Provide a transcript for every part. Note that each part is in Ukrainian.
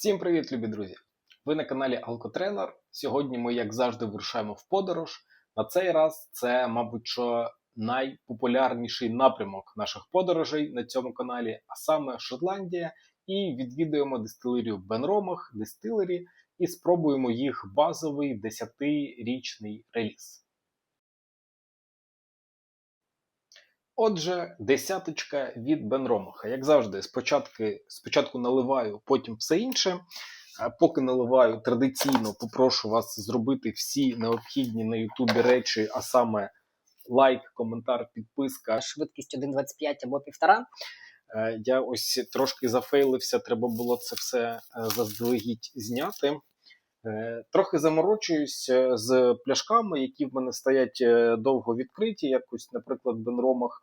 Всім привіт, любі друзі! Ви на каналі Алкотренер. Сьогодні ми, як завжди, вирушаємо в подорож. На цей раз це, мабуть, що найпопулярніший напрямок наших подорожей на цьому каналі, а саме Шотландія. І відвідуємо дистилерію Бенромах, дистилері, і спробуємо їх базовий 10-річний реліз. Отже, десяточка від Бенромаха. Як завжди, спочатку, спочатку наливаю, потім все інше. А Поки наливаю традиційно, попрошу вас зробити всі необхідні на Ютубі речі, а саме лайк, коментар, підписка. швидкість 1.25 або 1.5. Е, Я ось трошки зафейлився, треба було це все е, заздалегідь зняти. Е, Трохи заморочуюсь е, з пляшками, які в мене стоять е, довго відкриті, якось, наприклад, Бенромах.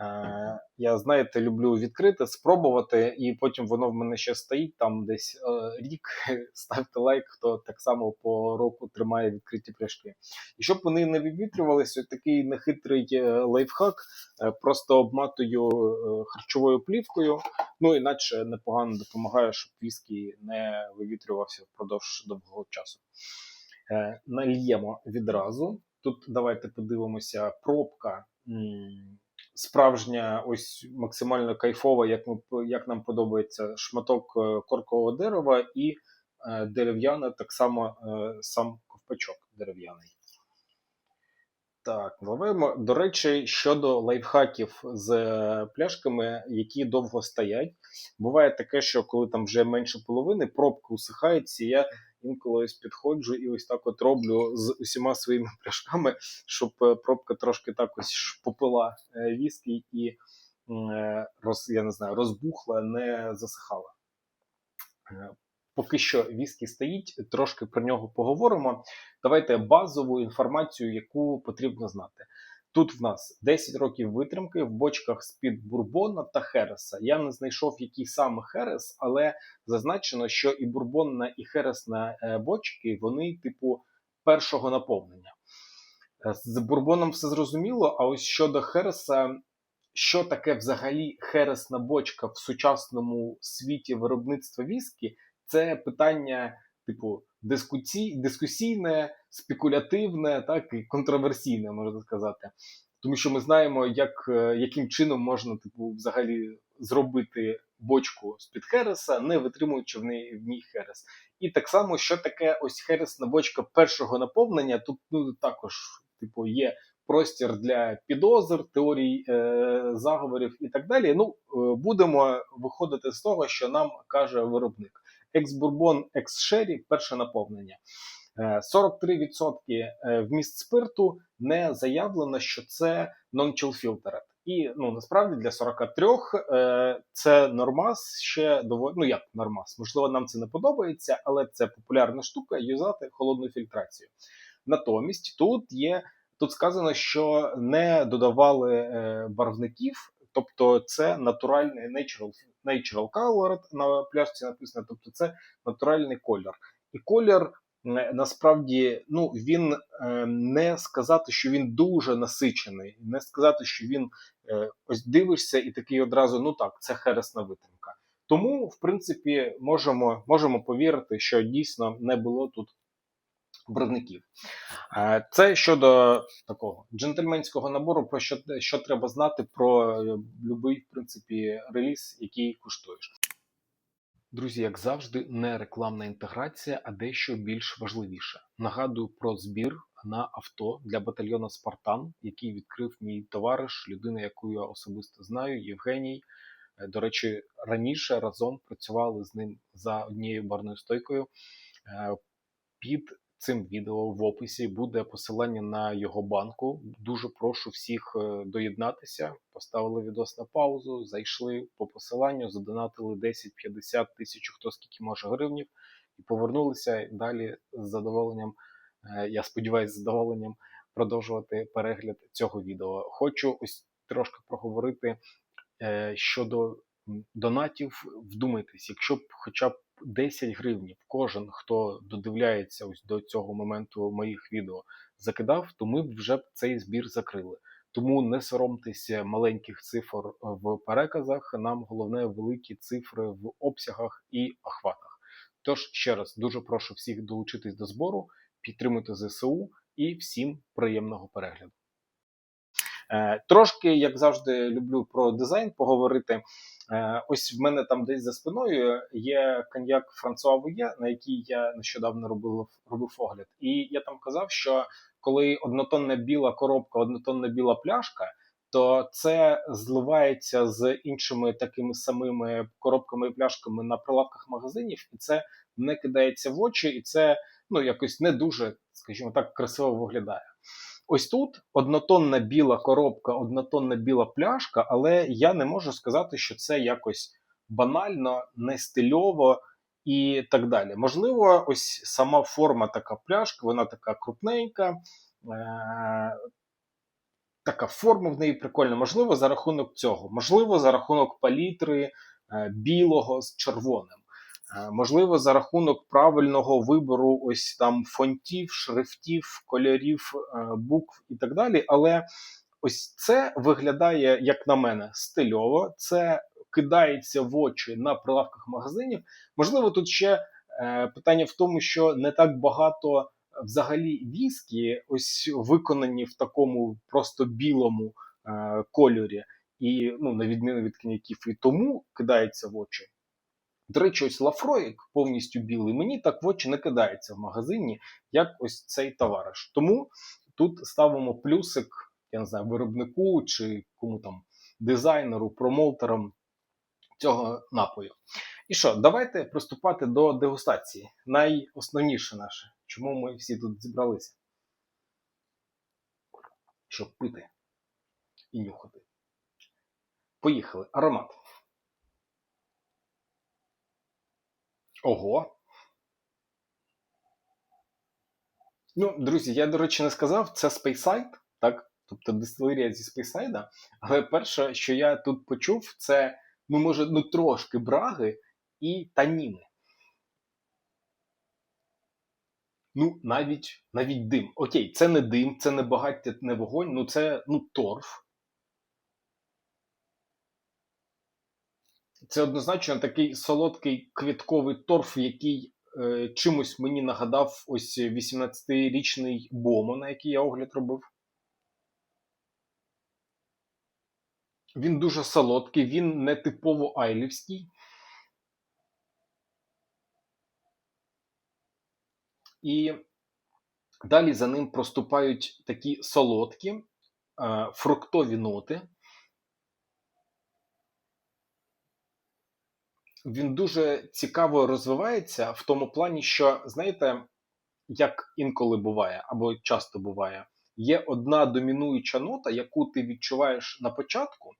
Е, Я, знаєте, люблю відкрити, спробувати, і потім воно в мене ще стоїть там десь е, рік. Ставте лайк, хто так само по року тримає відкриті пляшки. І щоб вони не вивітрювалися, такий нехитрий е, лайфхак. Просто обматую харчовою плівкою. Ну іначе непогано допомагає, щоб віскі не вивітрювався впродовж довгого часу. Нальємо відразу. Тут давайте подивимося, пробка справжня, ось максимально кайфова, як, ми, як нам подобається, шматок е, коркового дерева і е, дерев'яне, так само е, сам ковпачок дерев'яний. Так, ловимо. До речі, щодо лайфхаків з е, пляшками, які довго стоять. Буває таке, що коли там вже менше половини, пробка усихається, я інколи ось підходжу і ось так от роблю з усіма своїми пляшками, щоб е, пробка трошки так ось шпопила е, віскі і е, роз, я не знаю, розбухла, не засихала. Поки що віскі стоїть, трошки про нього поговоримо. Давайте базову інформацію, яку потрібно знати. Тут в нас 10 років витримки в бочках з-під бурбона та хереса. Я не знайшов, який саме херес, але зазначено, що і бурбонна, і хересна е, бочки вони, типу, першого наповнення. Е, З бурбоном все зрозуміло, а ось щодо хереса, що таке взагалі хересна бочка в сучасному світі виробництва віскі, це питання, типу, дискусій, дискусійне, спекулятивне, так і контроверсійне, можна сказати. Тому що ми знаємо, як, е, яким чином можна, типу, взагалі зробити бочку з-під хереса, не витримуючи в ній, в ній херес. І так само, що таке ось хересна бочка першого наповнення, тут ну, також, типу, є простір для підозр, теорій е, заговорів і так далі. Ну, е, будемо виходити з того, що нам каже виробник. Екс-бурбон, екс-шері, перше наповнення. Е, 43% е, вміст спирту не заявлено, що це non-chill filtered. І ну насправді для 43 е, це нормас ще доволі. Ну як нормас? Можливо, нам це не подобається, але це популярна штука юзати холодну фільтрацію. Натомість тут є тут сказано, що не додавали е, барвників, тобто це натуральний natural, natural color на пляшці написано, тобто це натуральний колір. І колір насправді ну він е, не сказати, що він дуже насичений, не сказати, що він е, ось дивишся і такий одразу, ну так, це хересна витримка. Тому, в принципі, можемо, можемо повірити, що дійсно не було тут барвників. Е, Це щодо такого джентльменського набору, про що, що треба знати про е, будь-який, в принципі, реліз, який куштуєш. Друзі, як завжди, не рекламна інтеграція, а дещо більш важливіше. Нагадую про збір на авто для батальйону Спартан, який відкрив мій товариш, людина, яку я особисто знаю, Євгеній. Е, До речі, раніше разом працювали з ним за однією барною стойкою. Під цим відео в описі буде посилання на його банку. Дуже прошу всіх е, доєднатися. Поставили відос на паузу, зайшли по посиланню, задонатили 10, 50 тисяч, хто скільки може гривнів, і повернулися далі з задоволенням. е, Я сподіваюся, з задоволенням продовжувати перегляд цього відео. Хочу ось трошки проговорити е, щодо донатів. Вдумайтесь, якщо б хоча б 10 гривнів кожен, хто додивляється ось до цього моменту моїх відео, закидав, то ми б вже цей збір закрили. Тому не соромтеся маленьких цифр в переказах. Нам головне великі цифри в обсягах і охватах. Тож ще раз дуже прошу всіх долучитись до збору, підтримати ЗСУ і всім приємного перегляду. Е, Трошки, як завжди, люблю про дизайн поговорити. Е, Ось в мене там десь за спиною є коньяк Франсуа Вує, на який я нещодавно робив, робив огляд. І я там казав, що коли однотонна біла коробка, однотонна біла пляшка, то це зливається з іншими такими самими коробками і пляшками на прилавках магазинів, і це не кидається в очі, і це ну якось не дуже, скажімо так, красиво виглядає. Ось тут однотонна біла коробка, однотонна біла пляшка, але я не можу сказати, що це якось банально, не стильово і так далі. Можливо, ось сама форма така пляшка, вона така крупненька, е- така форма в неї прикольна. Можливо, за рахунок цього, можливо, за рахунок палітри е- білого з червоним. Е, Можливо, за рахунок правильного вибору ось там фонтів, шрифтів, кольорів, е, букв і так далі. Але ось це виглядає, як на мене, стильово. Це кидається в очі на прилавках магазинів. Можливо, тут ще е, питання в тому, що не так багато взагалі віскі, ось виконані в такому просто білому кольорі, і ну, на відміну від коньяків, і тому кидається в очі. До речі, ось Лафроїк повністю білий. Мені так в очі не кидається в магазині, як ось цей товариш. Тому тут ставимо плюсик, я не знаю, виробнику чи кому там дизайнеру, промоутерам цього напою. І що, давайте приступати до дегустації. Найосновніше наше, чому ми всі тут зібралися? Щоб пити і нюхати. Поїхали. Аромат. Ого. Ну, друзі, я, до речі, не сказав, це Speyside, так? Тобто дистилерія зі Speyside. Але перше, що я тут почув, це, ну, може, ну, трошки браги і таніни. Ну, навіть навіть дим. Окей, це не дим, це не багаття, не вогонь, ну це ну, торф. Це однозначно такий солодкий квітковий торф, який е, чимось мені нагадав ось 18-річний Бомо, на який я огляд робив. Він дуже солодкий, він не типово айлівський. І далі за ним проступають такі солодкі, е, фруктові ноти. Він дуже цікаво розвивається в тому плані, що, знаєте, як інколи буває, або часто буває, є одна домінуюча нота, яку ти відчуваєш на початку,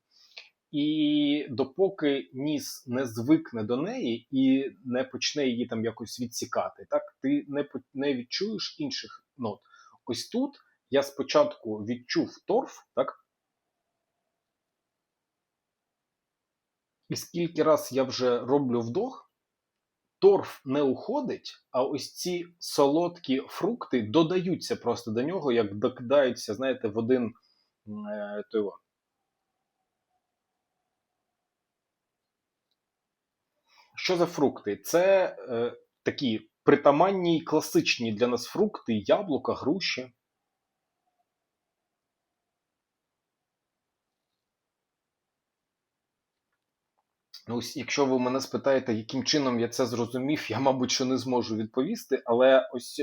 і допоки ніс не звикне до неї і не почне її там якось відсікати, так ти не, не відчуєш інших нот. Ось тут я спочатку відчув торф, так? І скільки раз я вже роблю вдох, торф не уходить, а ось ці солодкі фрукти додаються просто до нього, як докидаються, знаєте, в один е, той. Що за фрукти? Це е, такі притаманні класичні для нас фрукти, яблука, груші. Ну, ось, якщо ви мене спитаєте, яким чином я це зрозумів, я, мабуть, що не зможу відповісти, але ось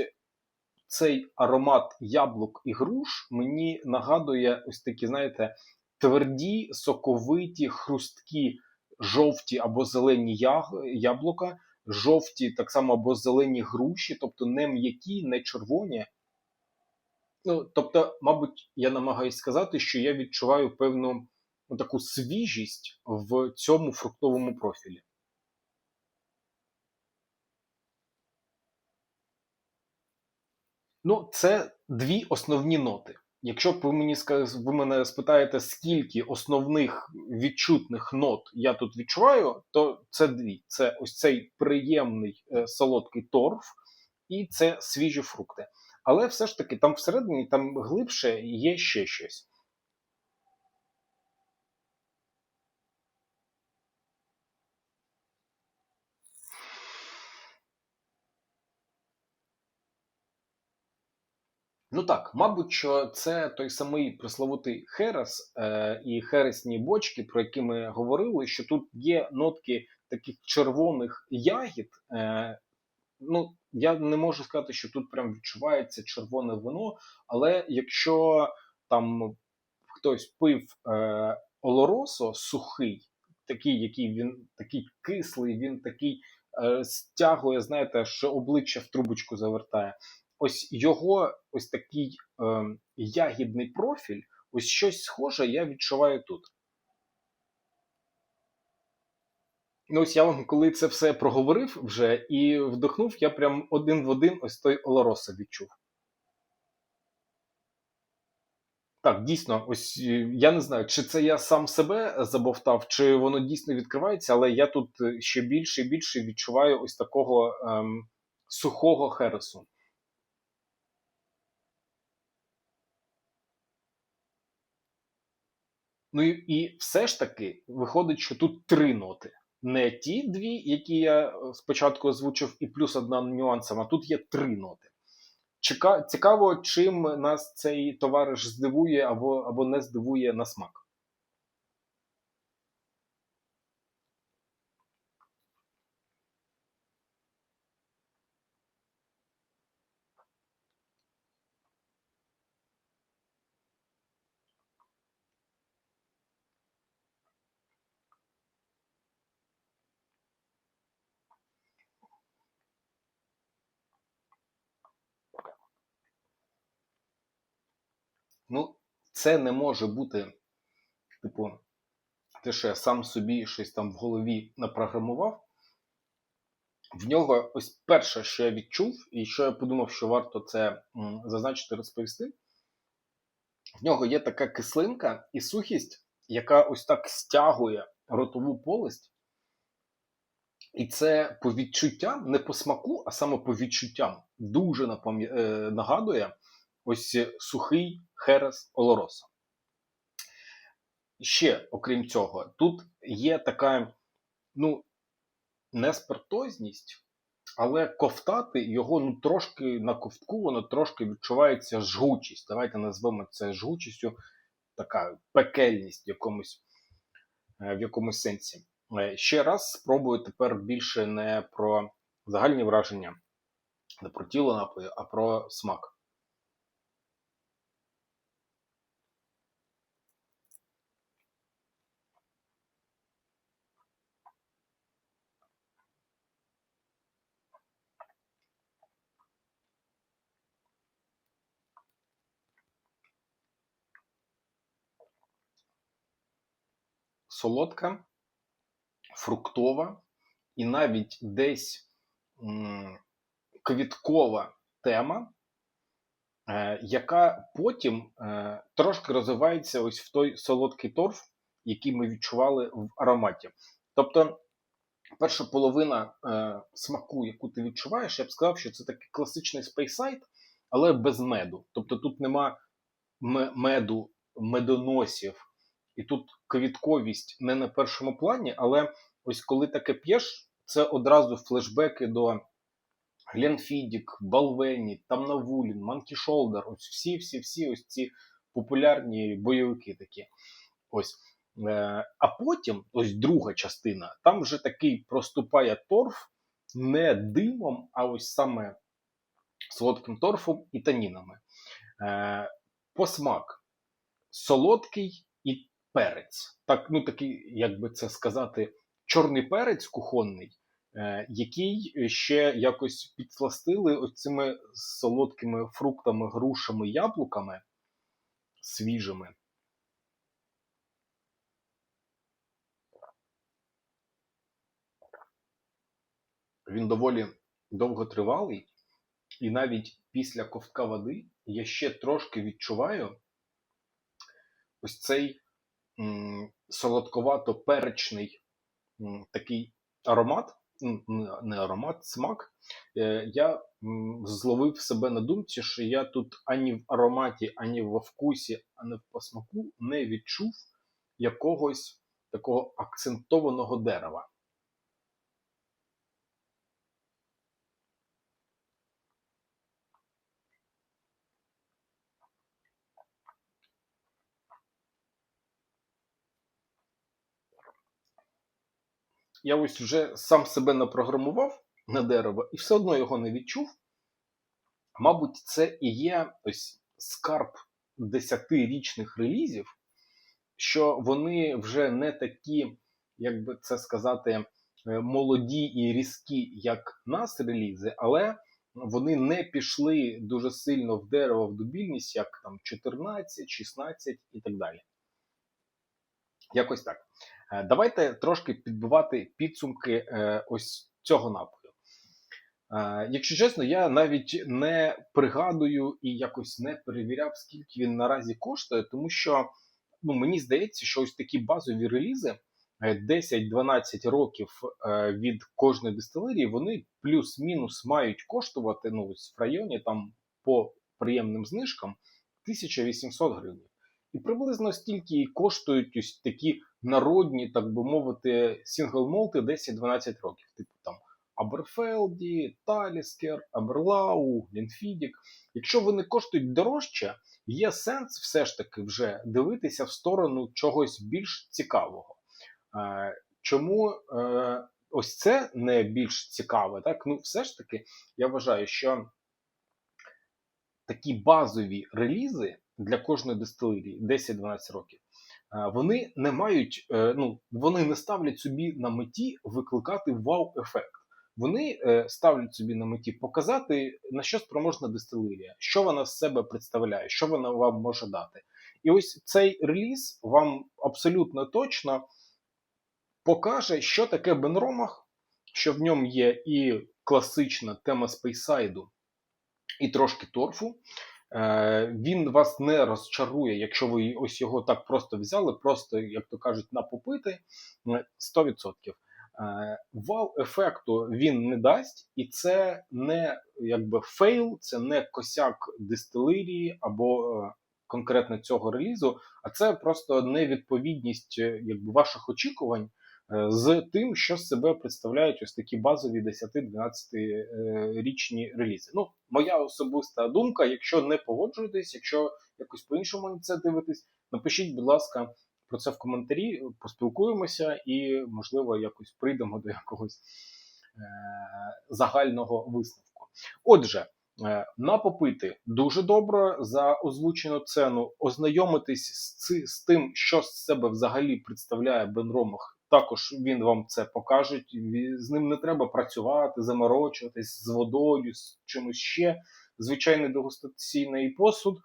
цей аромат яблук і груш мені нагадує ось такі, знаєте, тверді, соковиті, хрусткі, жовті або зелені яблука, жовті, так само або зелені груші, тобто не м'які, не червоні. Ну, тобто, мабуть, я намагаюся сказати, що я відчуваю певну таку свіжість в цьому фруктовому профілі. Ну, це дві основні ноти. Якщо б ви мені ви мене спитаєте, скільки основних відчутних нот я тут відчуваю, то це дві: це ось цей приємний е, солодкий торф, і це свіжі фрукти. Але все ж таки, там всередині, там глибше є ще щось. Ну так, мабуть, що це той самий пресловутий херес е, і хересні бочки, про які ми говорили, що тут є нотки таких червоних ягід. Е, ну, я не можу сказати, що тут прям відчувається червоне вино, але якщо там хтось пив е, олоросо сухий, такий, який він такий кислий, він такий е, стягує, знаєте, що обличчя в трубочку завертає. Ось його ось такий е, ягідний профіль, ось щось схоже я відчуваю тут. Ну, ось я вам, коли це все проговорив вже і вдохнув, я прям один в один ось той Олороса відчув. Так, дійсно, ось е, я не знаю, чи це я сам себе забовтав, чи воно дійсно відкривається, але я тут е, ще більше і більше відчуваю ось такого ем, сухого хересу. Ну і, і все ж таки виходить, що тут три ноти. Не ті дві, які я е, спочатку озвучив, і плюс одна нюансом, а тут є три ноти. Чека... Цікаво, чим нас цей товариш здивує або, або не здивує на смак. Ну, це не може бути, типу, те, що я сам собі щось там в голові напрограмував. В нього ось перше, що я відчув, і що я подумав, що варто це зазначити розповісти. В нього є така кислинка і сухість, яка ось так стягує ротову полость. І це по відчуттям, не по смаку, а саме по відчуттям, дуже е, нагадує ось сухий херес Олороса. Ще, окрім цього, тут є така, ну, не спиртозність, але ковтати його ну, трошки на ковтку, воно трошки відчувається жгучість. Давайте назвемо це жгучістю, така пекельність в якомусь, е, в якомусь сенсі. Е, Ще раз спробую тепер більше не про загальні враження, не про тіло напою, а про смак. Солодка, фруктова і навіть десь квіткова тема, е, яка потім е, трошки розвивається ось в той солодкий торф, який ми відчували в ароматі. Тобто, перша половина е, смаку, яку ти відчуваєш, я б сказав, що це такий класичний спейсайт, але без меду. Тобто тут нема меду, медоносів. І тут квітковість не на першому плані, але ось коли таке п'єш, це одразу флешбеки до Гленфідік, Балвені, Тамнавулін, Манкі Шолдер, ось всі-всі-всі ось ці популярні бойовики такі. Ось. Е, а потім, ось друга частина, там вже такий проступає торф не димом, а ось саме солодким торфом і танінами. Е, Посмак солодкий і перець. Так, ну такий, як би це сказати, чорний перець кухонний, е, який ще якось підсластили оцими солодкими фруктами, грушами, яблуками свіжими. Він доволі довготривалий, і навіть після ковтка води я ще трошки відчуваю ось цей солодковато-перечний такий аромат, не аромат, смак. Е, я зловив себе на думці, що я тут ані в ароматі, ані во вкусі, ані в посмаку не відчув якогось такого акцентованого дерева. Я ось вже сам себе напрограмував на дерево і все одно його не відчув. Мабуть, це і є ось скарб десятирічних релізів, що вони вже не такі, як би це сказати, е, молоді і різкі, як нас релізи, але вони не пішли дуже сильно в дерево в дубільність, як там 14, 16 і так далі. Якось так. Е, Давайте трошки підбивати підсумки е, ось цього напою. Е, Якщо чесно, я навіть не пригадую і якось не перевіряв, скільки він наразі коштує, тому що ну, мені здається, що ось такі базові релізи е, 10-12 років від кожної дистилерії, вони плюс-мінус мають коштувати ну, ось в районі там по приємним знижкам 1800 гривень. І приблизно стільки коштують ось такі народні, так би мовити, сінгл-молти 10-12 років, типу там Аберфелді, Таліскер, Аберлау, Лінфідік. Якщо вони коштують дорожче, є сенс все ж таки вже дивитися в сторону чогось більш цікавого. Е, Чому е, ось це не більш цікаве? Так? Ну, все ж таки, я вважаю, що такі базові релізи для кожної дистилерії 10-12 років. Вони не мають, е, ну вони не ставлять собі на меті викликати вау-ефект. Вони е, ставлять собі на меті показати, на що спроможна дистилерія, що вона з себе представляє, що вона вам може дати. І ось цей реліз вам абсолютно точно покаже, що таке Бенромах, що в ньому є і класична тема спейсайду, і трошки торфу. Е, Він вас не розчарує, якщо ви ось його так просто взяли, просто, як то кажуть, на попити е, 100%. Е, Вау-ефекту він не дасть, і це не якби фейл, це не косяк дистилерії або конкретно цього релізу, а це просто невідповідність якби, ваших очікувань з тим, що з себе представляють ось такі базові 10-12 річні релізи. Ну, моя особиста думка. Якщо не погоджуєтесь, якщо якось по-іншому на це дивитесь, напишіть, будь ласка, про це в коментарі, поспілкуємося і, можливо, якось прийдемо до якогось е- загального висновку. Отже. е, На попити дуже добре за озвучену ціну, ознайомитись з, з тим, що з себе взагалі представляє Бенромах. Також він вам це покаже. З ним не треба працювати, заморочуватись з водою, з чимось ще. Звичайний дегустаційний посуд, е,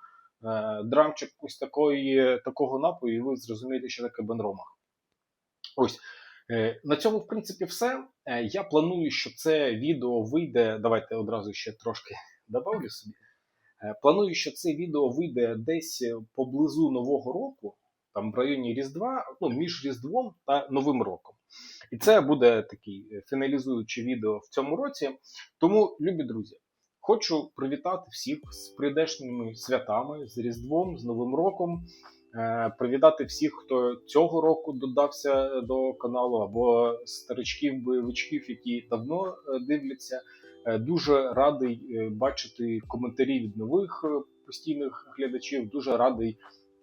драмчик ось такої, такого напою, і ви зрозумієте, що таке Бенромах. Ось. Е, На цьому, в принципі, все. Е, Я планую, що це відео вийде. Давайте одразу ще трошки добавлю собі. Планую, що це відео вийде десь поблизу Нового року, там в районі Різдва, ну, між Різдвом та Новим роком. І це буде такий е, фіналізуючий відео в цьому році. Тому, любі друзі, хочу привітати всіх з прийдешніми святами, з Різдвом, з Новим роком. Е, Привітати всіх, хто цього року додався до каналу, або старичків, бойовичків, які давно е, дивляться. Е, Дуже радий е, бачити коментарі від нових е, постійних глядачів. Дуже радий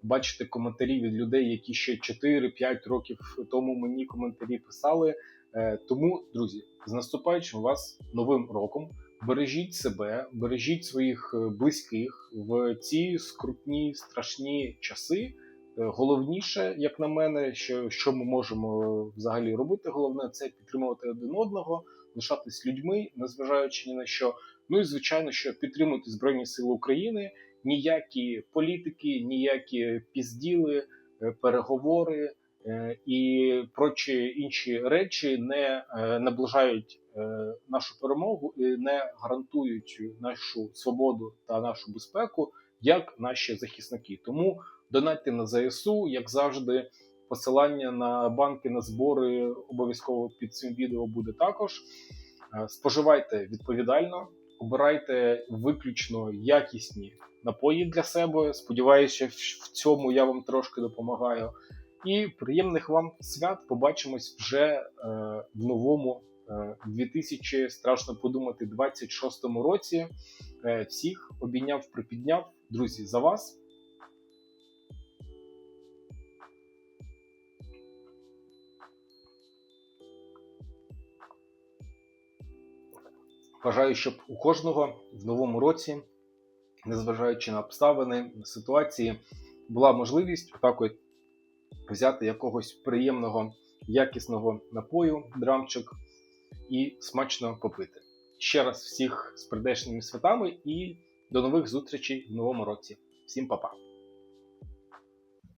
бачити коментарі від людей, які ще 4-5 років тому мені коментарі писали. Е, Тому, друзі, з наступаючим вас новим роком. Бережіть себе, бережіть своїх е, близьких в ці скрутні, страшні часи. Е, Головніше, як на мене, що, що ми можемо взагалі робити, головне це підтримувати один одного, лишатись людьми, незважаючи ні на що. Ну і звичайно, що підтримувати Збройні Сили України, ніякі політики, ніякі пізділи, е, переговори е, і прочі інші речі не е, наближають нашу перемогу і не гарантують нашу свободу та нашу безпеку, як наші захисники. Тому донатьте на ЗСУ, як завжди. Посилання на банки на збори обов'язково під цим відео буде також. Споживайте відповідально, обирайте виключно якісні напої для себе. Сподіваюся, в цьому я вам трошки допомагаю. І приємних вам свят. Побачимось вже е, в новому е, 2000, страшно подумати, 26-му році. Е, всіх обійняв, припідняв. Друзі, за вас. Бажаю, щоб у кожного в новому році, незважаючи на обставини, на ситуації, була можливість отак взяти якогось приємного, якісного напою, драмчик і смачно попити. Ще раз всіх з прийдешніми святами і до нових зустрічей в новому році. Всім па-па!